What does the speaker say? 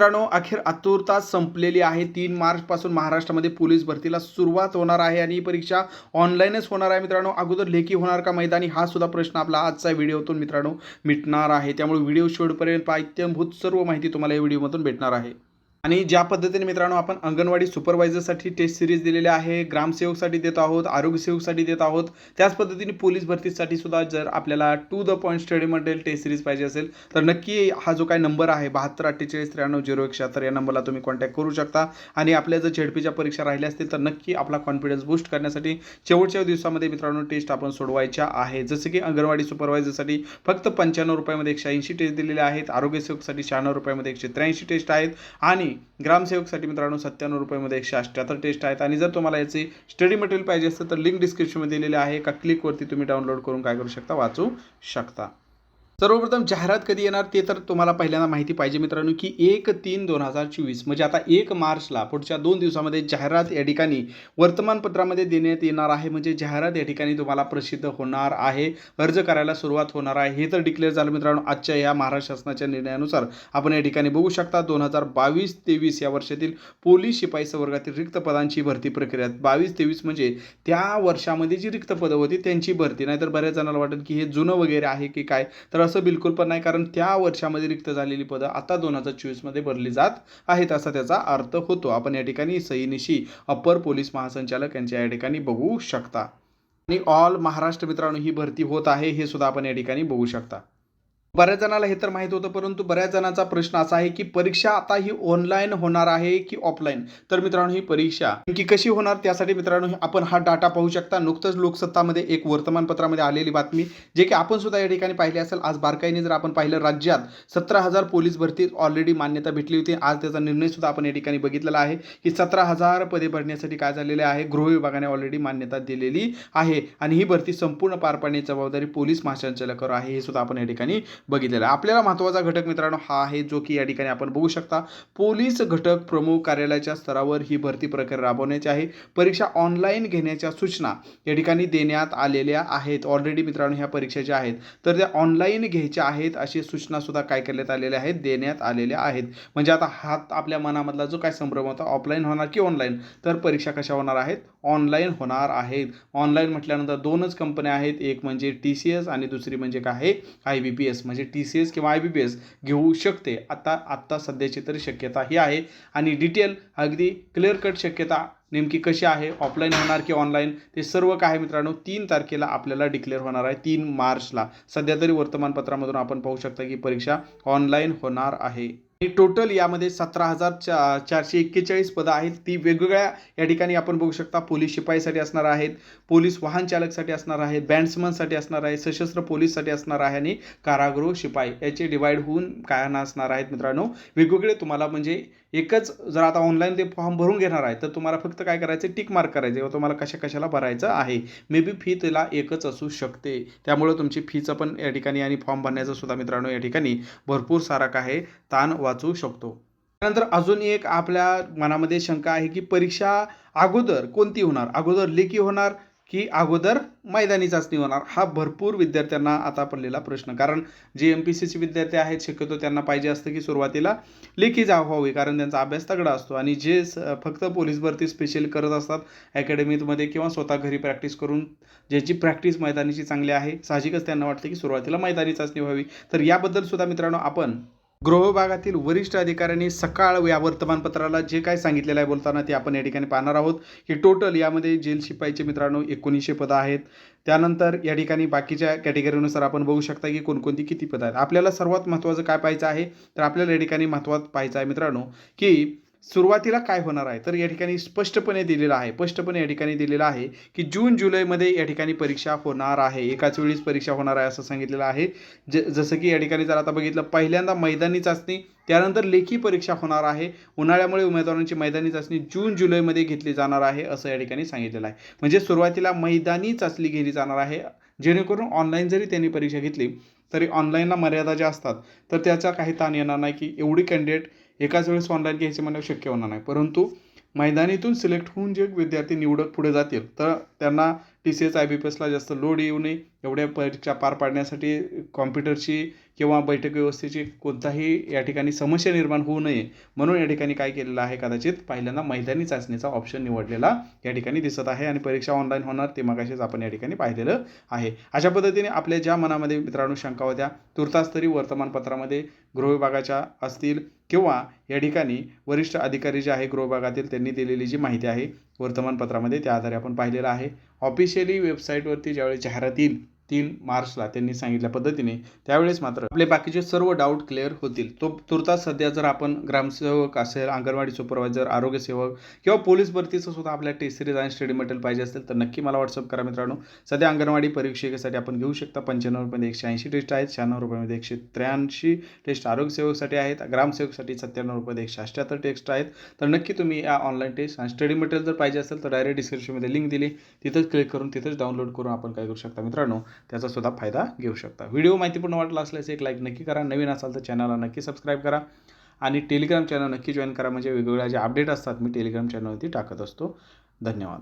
मित्रांनो अखेर आतुरता संपलेली आहे. तीन मार्चपासून महाराष्ट्रामध्ये पोलीस भरतीला सुरुवात होणार आहे आणि ही परीक्षा ऑनलाईनच होणार आहे मित्रांनो. अगोदर लेखी होणार का मैदानी हा सुद्धा प्रश्न आपला आजचा व्हिडिओतून मित्रांनो मिटणार आहे. त्यामुळे व्हिडिओ शेवटपर्यंत पायत्यंभूत सर्व माहिती तुम्हाला या व्हिडिओमधून भेटणार आहे. आणि ज्या पद्धतीने मित्रांनो आपण अंगणवाडी सुपरवायझरसाठी टेस्ट सिरीज दिलेल्या आहे ग्रामसेवकसाठी देत आहोत आरोग्यसेवकसाठी देत आहोत त्याच पद्धतीने पोलीस भरतीसाठी सुद्धा जर आपल्याला टू द पॉईंट स्टडीमध्ये टेस्ट सिरीज पाहिजे असेल तर नक्की हा जो काय नंबर आहे बहात्तर अठ्ठेचाळीस त्र्याण्णव झिरो एक शहात्तर या नंबरला तुम्ही कॉन्टॅक्ट करू शकता. आणि आपल्या जर झेडपीच्या परीक्षा राहिल्या असतील तर नक्की आपला कॉन्फिडन्स बूस्ट करण्यासाठी शेवटच्या दिवसामध्ये मित्रांनो टेस्ट आपण सोडवायच्या आहे. जसं की अंगणवाडी सुपरवायझरसाठी फक्त पंच्याण्णव रुपयामध्ये एकशे ऐंशी टेस्ट दिलेले आहेत आरोग्यसेवकसाठी शहाण्णव रुपयामध्ये एकशे त्र्याऐंशी टेस्ट आहेत. आणि ग्रामसेवकसाठी मित्रांनो सत्त्याण्णव रुपयामध्ये एकशे अठ्ठ्याहत्तर टेस्ट आहेत. आणि जर तुम्हाला याची स्टडी मटेरियल पाहिजे असतं तर लिंक डिस्क्रिप्शनमध्ये दिलेले आहे. का क्लिकवरती तुम्ही डाउनलोड करून काय करू शकता? वाचू शकता. सर्वप्रथम जाहिरात कधी येणार ते तर तुम्हाला पहिल्यांदा माहिती पाहिजे मित्रांनो की एक तीन दोन हजार चोवीस म्हणजे आता एक मार्चला पुढच्या दोन दिवसामध्ये जाहिरात या ठिकाणी वर्तमानपत्रामध्ये देण्यात येणार आहे. म्हणजे जाहिरात या ठिकाणी तुम्हाला प्रसिद्ध होणार आहे अर्ज करायला सुरुवात होणार आहे. हे तर डिक्लेअर झालं मित्रांनो आजच्या या महाराष्ट्र शासनाच्या निर्णयानुसार आपण या ठिकाणी बघू शकता दोन हजार बावीस तेवीस या वर्षातील पोलीस शिपाई संवर्गातील रिक्त पदांची भरती प्रक्रिया. बावीस तेवीस म्हणजे त्या वर्षामध्ये जी रिक्त पदं होती त्यांची भरती. नाहीतर बऱ्याच जणांना वाटेल की हे जुनं वगैरे आहे की काय? तर असं बिलकुल पण नाही कारण त्या वर्षामध्ये रिक्त झालेली पदं आता दोन हजार चोवीसमध्ये भरली जात आहेत असा त्याचा अर्थ होतो. आपण या ठिकाणी सईनिशी अप्पर पोलीस महासंचालक यांच्या या ठिकाणी बघू शकता. आणि ऑल महाराष्ट्र मित्रांनो ही भरती होत आहे हे सुद्धा आपण या ठिकाणी बघू शकता. बऱ्याच जणाला हे तर माहीत होतं परंतु बऱ्याच जणांचा प्रश्न असा आहे की परीक्षा आता ही ऑनलाईन होणार आहे की ऑफलाईन तर मित्रांनो ही परीक्षा की कशी होणार त्यासाठी मित्रांनो आपण हा डाटा पाहू शकता. नुकतंच लोकसत्तामध्ये एक वर्तमानपत्रामध्ये आलेली बातमी जे की आपण सुद्धा या ठिकाणी पाहिली असेल. आज बारकाईने जर आपण पाहिलं राज्यात सतरा हजार पोलीस भरती ऑलरेडी मान्यता भेटली होती. आज त्याचा निर्णय सुद्धा आपण या ठिकाणी बघितलेला आहे की सतरा हजार पदे भरण्यासाठी काय झालेले आहे. गृह विभागाने ऑलरेडी मान्यता दिलेली आहे. आणि ही भरती संपूर्ण पार पाडण्याची जबाबदारी पोलीस महासंचालकावर आहे. हे सुद्धा आपण या ठिकाणी बघितलेला आहे. आपल्याला महत्त्वाचा घटक मित्रांनो हा आहे जो की या ठिकाणी आपण बघू शकता. पोलीस घटक प्रमुख कार्यालयाच्या स्तरावर ही भरती प्रक्रिया राबवण्याची आहे. परीक्षा ऑनलाईन घेण्याच्या सूचना या ठिकाणी देण्यात आलेल्या आहेत. ऑलरेडी मित्रांनो ह्या परीक्षा ज्या आहेत तर त्या ऑनलाईन घ्यायच्या आहेत अशी सूचनासुद्धा काय करण्यात आलेल्या आहेत? देण्यात आलेल्या आहेत. म्हणजे आता हात आपल्या मनामधला जो काय संभ्रम होता ऑफलाईन होणार की ऑनलाईन तर परीक्षा कशा होणार आहेत? ऑनलाईन होणार आहेत. ऑनलाईन म्हटल्यानंतर दोनच कंपन्या आहेत. एक म्हणजे टी सी एस आणि दुसरी म्हणजे काय? आहे आय बी पी एस. म्हणजे टी सी एस किंवा आय बी पी एस घेऊ शकते. आता आत्ता सध्याची तरी शक्यता ही आहे. आणि डिटेल अगदी क्लिअर कट शक्यता नेमकी कशी आहे? ऑफलाईन होणार की ऑनलाईन ते सर्व काय मित्रांनो? तीन तारखेला आपल्याला डिक्लेअर होणार आहे. तीन मार्चला. सध्या तरी वर्तमानपत्रामधून आपण पाहू शकता की परीक्षा ऑनलाईन होणार आहे. टोटल यामध्ये सतरा हजार चा चारशे एक्केचाळीस पदं आहेत. ती वेगवेगळ्या या ठिकाणी आपण बघू शकता. पोलीस शिपाईसाठी असणार आहेत. पोलीस वाहन चालकसाठी असणार आहेत. बँड्समनसाठी असणार आहे. सशस्त्र पोलीससाठी असणार आहे आणि कारागृह शिपाई याचे डिवाईड होऊन काय असणार आहेत मित्रांनो. वेगवेगळे तुम्हाला म्हणजे एकच जर आता ऑनलाईन ते फॉर्म भरून घेणार आहे तर तुम्हाला फक्त काय करायचं? टिक मार्क करायचं व तुम्हाला कशा कशाला भरायचं आहे? मे बी फी तिला एकच असू शकते. त्यामुळं तुमची फीचं पण या ठिकाणी आणि फॉर्म भरण्याचं सुद्धा मित्रांनो या ठिकाणी भरपूर सारा काय आहे. ताण वाचू शकतो. त्यानंतर अजून एक आपल्या मनामध्ये शंका आहे की परीक्षा अगोदर कोणती होणार? अगोदर लेखी होणार की अगोदर मैदानी चाचणी होणार? हा भरपूर विद्यार्थ्यांना आता पडलेला प्रश्न. कारण जे एम पी सीचे विद्यार्थी आहेत शक्यतो त्यांना पाहिजे असतं की सुरुवातीला लेखी जा व्हावी कारण त्यांचा अभ्यास तगडा असतो. आणि जे फक्त पोलीस भरती स्पेशल करत असतात अकॅडमीमध्ये किंवा स्वतः घरी प्रॅक्टिस करून ज्याची प्रॅक्टिस मैदानीची चांगली आहे साहजिकच त्यांना वाटतं की सुरुवातीला मैदानी चाचणी व्हावी. तर याबद्दल सुद्धा मित्रांनो आपण गृह विभागातील वरिष्ठ अधिकाऱ्यांनी सकाळ या वर्तमानपत्राला जे काय सांगितलेलं आहे बोलताना ते आपण या ठिकाणी पाहणार आहोत. की टोटल यामध्ये जेल शिपाईचे मित्रांनो एकोणीसशे पदं आहेत. त्यानंतर या ठिकाणी बाकीच्या कॅटेगरीनुसार आपण बघू शकता की कोणकोणती किती पदं आहेत. आपल्याला सर्वात महत्त्वाचं काय पाहायचं आहे? तर आपल्याला या ठिकाणी महत्त्वात पाहायचं आहे मित्रांनो की सुरुवातीला काय होणार आहे? तर या ठिकाणी स्पष्टपणे दिलेलं आहे स्पष्टपणे या ठिकाणी दिलेलं आहे की जून जुलैमध्ये या ठिकाणी परीक्षा होणार आहे. एकाच वेळीच परीक्षा होणार आहे असं सांगितलेलं आहे. ज जसं की या ठिकाणी जर आता बघितलं पहिल्यांदा मैदानी चाचणी त्यानंतर लेखी परीक्षा होणार आहे. उन्हाळ्यामुळे उमेदवारांची मैदानी चाचणी जून जुलैमध्ये घेतली जाणार आहे असं या ठिकाणी सांगितलेलं आहे. म्हणजे सुरुवातीला मैदानी चाचणी घेतली जाणार आहे. जेणेकरून ऑनलाईन जरी त्यांनी परीक्षा घेतली तरी ऑनलाईनला मर्यादा ज्या असतात तर त्याचा काही ताण येणार नाही की एवढी कॅन्डिडेट एकाच वेळेस ऑनलाईन घ्यायचे म्हणणं शक्य होणार नाही. परंतु मैदानीतून सिलेक्ट होऊन जे विद्यार्थी निवडक पुढे जातील तर त्यांना T C S I B P एसला जास्त लोड येऊ नये. एवढ्या परीक्षा पार पाडण्यासाठी कॉम्प्युटरची किंवा बैठक व्यवस्थेची कोणताही या ठिकाणी समस्या निर्माण होऊ नये. म्हणून या ठिकाणी काय केलेलं आहे कदाचित पहिल्यांदा मैदानी चाचणीचा ऑप्शन निवडलेला या ठिकाणी दिसत आहे आणि परीक्षा ऑनलाईन होणार ते मगाशीच आपण या ठिकाणी पाहिलेलं आहे. अशा पद्धतीने आपल्या ज्या मनामध्ये मित्रांनो शंका होत्या तुर्तास तरी वर्तमानपत्रामध्ये गृहविभागाच्या असतील किंवा या ठिकाणी वरिष्ठ अधिकारी जे आहे गृहविभागातील त्यांनी दिलेली जी माहिती आहे वर्तमानपत्रामध्ये त्या आधारे आपण पाहिलेलं आहे. ऑफिशियली वेबसाईटवरती ज्यावेळी जाहिरात येईल तीन मार्चला त्यांनी सांगितल्या पद्धतीने. त्यावेळेस मात्र आपले बाकीचे सर्व डाऊट क्लिअर होतील. तो तुर्तास सध्या जर आपण ग्रामसेवक असेल अंगणवाडी सुपरवायझर आरोग्यसेवक किंवा पोलीस भरतीचं सुद्धा आपल्या टेस्ट सिरीज आणि स्टडी मटेरियल पाहिजे असेल तर नक्की मला व्हॉट्सअप करा मित्रांनो. सध्या अंगणवाडी परीक्षेसाठी आपण घेऊ शकता पंच्याण्णव रुपये एकशे ऐंशी टेस्ट आहेत शहाण्णव रुपयामध्ये एकशे त्र्याऐंशी टेस्ट आरोग्यसेवकसाठी आहेत ग्रामसेवकसाठी सत्त्याण्णव रुपये एकशे अठ्ठ्याहत्तर टेस्ट आहेत. तर नक्की तुम्ही या ऑनलाईन टेस्ट आणि स्टडी मटेरियल जर पाहिजे असेल तर डायरेक्ट डिस्क्रिप्शनमध्ये लिंक दिली. तिथंच क्लिक करून तिथंच डाउनलोड करून आपण काय करू शकता मित्रांनो. त्याचासुद्धा फायदा घेऊ शकता. व्हिडिओ माहितीपूर्ण वाटला असल्यास एक लाईक नक्की करा. नवीन असाल तर चॅनलला नक्की सबस्क्राईब करा. आणि टेलिग्राम चॅनल नक्की जॉईन करा. म्हणजे वेगवेगळ्या जे अपडेट असतात मी टेलिग्राम चॅनलवरती टाकत असतो. धन्यवाद.